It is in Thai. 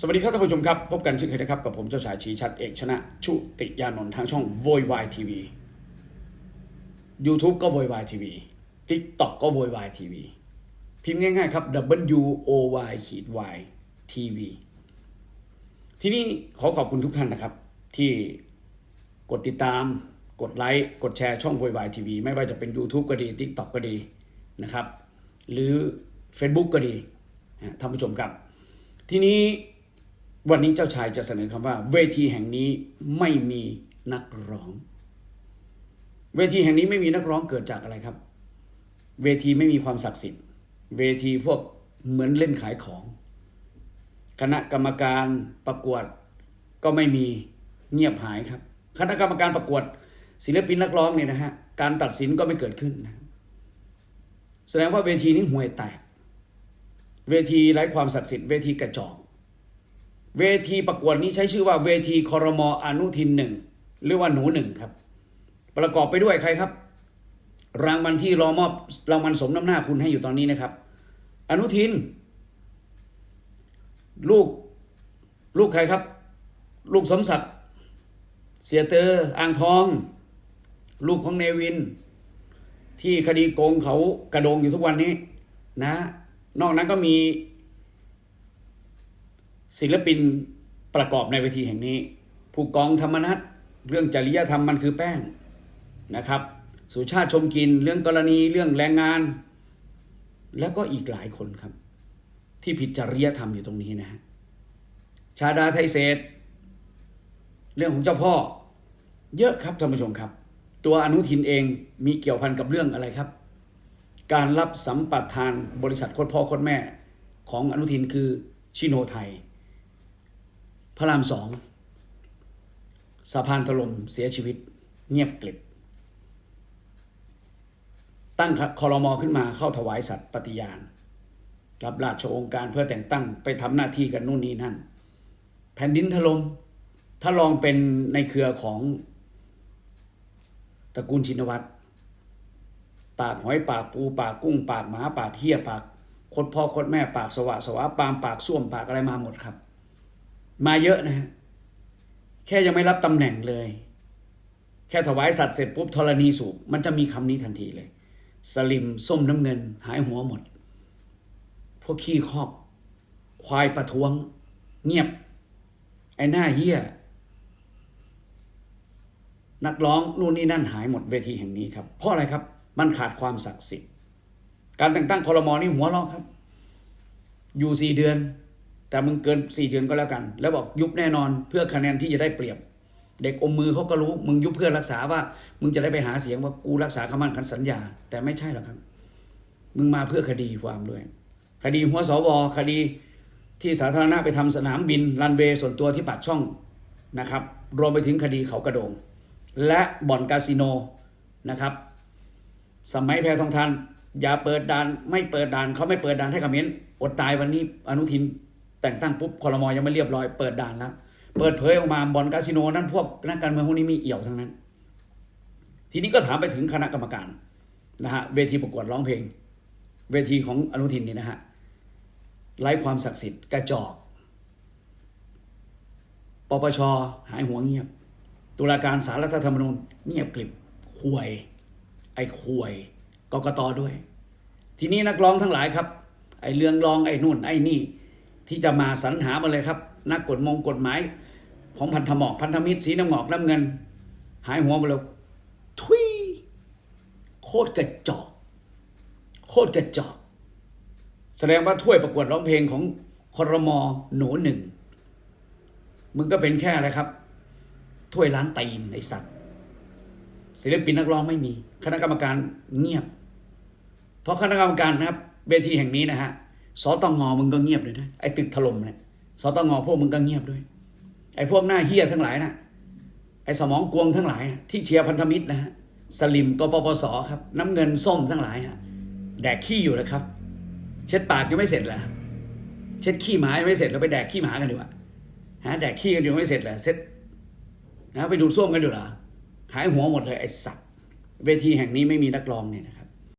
สวัสดีครับท่านผู้ชมครับ พบกันเช่นเคยนะครับ กับผมเจ้าชายชีชัดเอกชนะ ชุติยานนท์ทางช่องโวยวายทีวี YouTube ก็โวยวายทีวี TikTok ก็โวยวายทีวีพิมพ์ง่ายๆครับ W O Y ขีด Y TV ที่นี่ขอขอบคุณทุกท่านนะครับ ที่กดติดตาม กดไลค์ กดแชร์ช่องโวยวายทีวีไม่ว่าจะเป็น YouTube ก็ดี TikTok ก็ดีนะครับ หรือ Facebook ก็ดีท่านผู้ชมครับ ทีนี้ วันนี้เจ้าชายจะเสนอคำว่า เวทีแห่งนี้ไม่มีนักร้อง เวทีแห่งนี้ไม่มีนักร้องเกิดจากอะไรครับ เวทีไม่มีความศักดิ์สิทธิ์ เวทีพวกเหมือนเล่นขายของ คณะกรรมการประกวดก็ไม่มีเงียบหายครับ คณะกรรมการประกวด ศิลปินนักร้องเนี่ยนะฮะการตัดสินก็ไม่เกิดขึ้นนะแสดงว่าเวทีนี้ห่วยแตก เวทีไร้ความศักดิ์สิทธิ์เวทีกระจอก เวทีประกวดนี้ใช้ชื่อว่าเวทีคอรมออนุทินหนึ่งหรือว่าหนูหนึ่งครับ ประกอบไปด้วยใครครับ รางวัลที่รอมอบรางวัลสมน้ำหน้าคุณให้อยู่ตอนนี้นะครับ อนุทิน ลูกลูกใครครับ ลูกสมศักดิ์เสียเตอร์อ่างทอง ลูกของเนวิน ที่คดีโกงเขากระโดงอยู่ทุกวันนี้นะ นอกนั้นก็มี ศิลปินประกอบในเวทีแห่งนี้ ผู้กองธรรมนัฐเรื่องจริยธรรมมันคือแป้งนะครับ สุชาติชมกิน เรื่องกรณีเรื่องแรงงาน แล้วก็อีกหลายคนครับ ที่ผิดจริยธรรมอยู่ตรงนี้นะฮะชาดาไทยเศษ เรื่องของเจ้าพ่อ เยอะครับท่านผู้ชมครับ ตัวอนุทินเองมีเกี่ยวพันกับเรื่องอะไรครับ การรับสัมปทานบริษัทโคตรพ่อโคตรแม่ของอนุทินคือชิโนไทย พระรามสองสะพานถล่มเสียชีวิต เงียบกลิบ ตั้งคอรมอขึ้นมาเข้าถวายสัตย์ปฏิญาณ รับราชโองการเพื่อแต่งตั้งไปทำหน้าที่กันนู่นนี่นั่น แผ่นดินถลม่มถ้าลองเป็นในเครือของตระกูลชินวัตรปากหอยปากปูปากกุ้ง ปากหมาปากเหี้ยปากคดพ่อคดแม่ปากสวะสวะปามปากส้วมปากอะไรมาหมดครับ มาเยอะนะฮะแค่ยังไม่รับตำแหน่งเลย แค่ถวายสัตว์เสร็จปุ๊บธรณีสูบมันจะมีคำนี้ทันทีเลย สลิมส้มน้ำเงิน หายหัวหมด พวกขี้คอก ควายประท้วง เงียบ ไอ้หน้าเหี้ย นักร้องนู่นนี่นั่นหายหมดเวทีแห่งนี้ครับ เพราะอะไรครับ มันขาดความศักดิ์สิทธิ์การแต่งตั้งคอรมอนี่หัวเราะครับ อยู่สี่เดือน แต่มึงเกินสี่เดือนก็แล้วกัน แล้วบอกยุบแน่นอนเพื่อคะแนนที่จะได้เปรียบ เด็กอมมือเขาก็รู้ มึงยุบเพื่อรักษาว่า มึงจะได้ไปหาเสียงว่ากูรักษาคำมั่นคำสัญญา แต่ไม่ใช่หรอกครับ มึงมาเพื่อคดีความด้วยคดีหัวสวคดีที่สาธารณะไปทำสนามบินรันเวย์ส่วนตัวที่ปากช่องนะครับ รวมไปถึงคดีเขากระโดง และบ่อนคาสิโนนะครับ สมัยแพทองทานอย่าเปิดด่าน ไม่เปิดด่านเขาไม่เปิดด่านให้กับเม้นอดตายวันนี้อนุทิน แต่งตั้งปุ๊บคอรมอยังไม่เรียบร้อยเปิดด่านแล้วเปิดเผยออกมาบอนคาสิโนนั้นพวกนักการเมืองพวกนี้มีเอี่ยวทั้งนั้น ทีนี้ก็ถามไปถึงคณะกรรมการนะฮะเวทีประกวดร้องเพลง เวทีของอนุทินนี่นะฮะไร้ความศักดิ์สิทธิ์กระจอกปปชหายหัวเงียบ ตุลาการสารรัฐธรรมนูญเงียบกลิบควย ไอ้ควยกกตด้วย ทีนี้นักร้องทั้งหลายครับ ไอ้เรืองรองไอ้นู่นไอ้นี่ ที่จะมาสรรหามาเลยครับ นักกฎมงกฎหมาย ของพันธหมอกพันธมิตรสีน้ำหมอกน้ำเงิน หายหัวไปแล้วทุยโคตรกระจอก โคตรกระจอก แสดงว่าถ้วยประกวดร้องเพลงของคอรมอหนูหนึ่งมึงก็เป็นแค่อะไรครับ ถ้วยล้างตีนไอสัตว์ศิลปินนักร้องไม่มี คณะกรรมการเงียบ เพราะคณะกรรมการนะครับ เวทีแห่งนี้นะฮะ สตงมึงก็เงียบเลยนะไอตึกถล่มเนี่ยสตงพวกมึงก็เงียบด้วย ไอพวกหน้าเฮี้ยทั้งหลายนะไอสมองกวงทั้งหลาย ที่เชียร์พันธมิตรนะฮะสลิมกปปสครับ น้ำเงินส้มทั้งหลายนะแดกขี้อยู่นะครับ เช็ดปากยังไม่เสร็จเหรอเช็ดขี้หมายังไม่เสร็จเราไปแดกขี้หมากันดีกว่าฮะแดกขี้กันอยู่ไม่เสร็จเหรอเสร็จนะไปดูดส้วมกันดูเหรอหายหัวหมดเลยไอ้สัตว์เวทีแห่งนี้ไม่มีนักร้องเนี่ยนะครับ